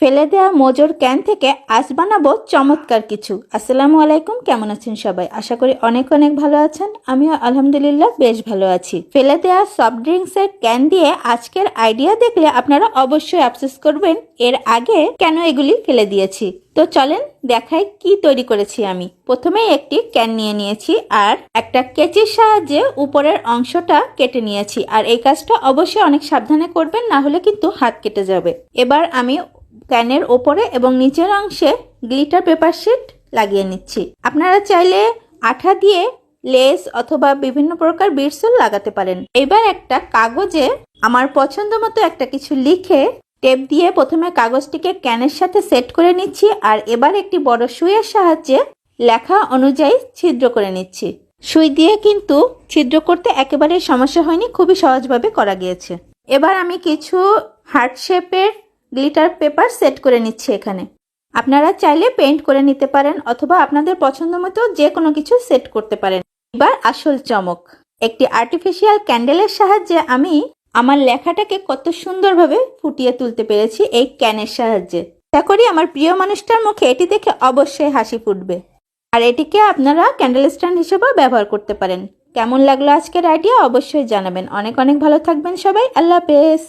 ফেলে দেওয়া মোজোর ক্যান থেকে আজ বানাবো চমৎকার কিছু। আসসালামু আলাইকুম, কেমন আছেন সবাই? আশা করি অনেক অনেক ভালো আছেন। আমিও আলহামদুলিল্লাহ বেশ ভালো আছি। ফেলে দেওয়া সফট ড্রিঙ্কসের ক্যান দিয়ে আজকের আইডিয়া দেখলে আপনারা অবশ্যই আফসোস করবেন, এর আগে কেন এগুলি ফেলে দিয়েছি? তো চলেন দেখাই কি তৈরি করেছি আমি। প্রথমেই একটি ক্যান নিয়ে নিয়েছি আর একটা কেচির সাহায্যে উপরের অংশটা কেটে নিয়েছি। আর এই কাজটা অবশ্যই অনেক সাবধানে করবেন, না হলে কিন্তু হাত কেটে যাবে। এবার আমি ক্যানের ওপরে এবং নিচের অংশে গ্লিটার পেপার শিট লাগিয়ে নিচ্ছি। আপনারা চাইলে আঠা দিয়ে লেস অথবা বিভিন্ন প্রকার বিটসও লাগাতে পারেন। এবার একটা কাগজে আমার পছন্দ মতো একটা কিছু লিখে টেপ দিয়ে প্রথমে কাগজটিকে ক্যানের সাথে সেট করে নিচ্ছি আর এবার একটি বড় সুইয়ের সাহায্যে লেখা অনুযায়ী ছিদ্র করে নিচ্ছি। সুই দিয়ে কিন্তু ছিদ্র করতে একেবারে সমস্যা হয়নি, খুবই সহজভাবে করা গিয়েছে। এবার আমি কিছু হার্ট শেপের গ্লিটার পেপার সেট করে নিচ্ছি এখানে। আপনারা চাইলে পেন্ট করে নিতে পারেন অথবা আপনাদের পছন্দ মতো যে কোনো কিছু সেট করতে পারেন। এবার আসল চমক। একটি আর্টিফিশিয়াল ক্যান্ডেলের সাহায্যে আমি আমার লেখাটাকে কত সুন্দরভাবে ফুটিয়ে তুলতে পেরেছি এই ক্যানের সাহায্যে। আশা করি আমার প্রিয় মানুষটার মুখে এটি দেখে অবশ্যই হাসি ফুটবে। আর এটিকে আপনারা ক্যান্ডেল স্ট্যান্ড হিসেবেও ব্যবহার করতে পারেন। কেমন লাগল আজকের আইডিয়া অবশ্যই জানাবেন। অনেক অনেক ভালো থাকবেন সবাই। আল্লাহ হাফেজ।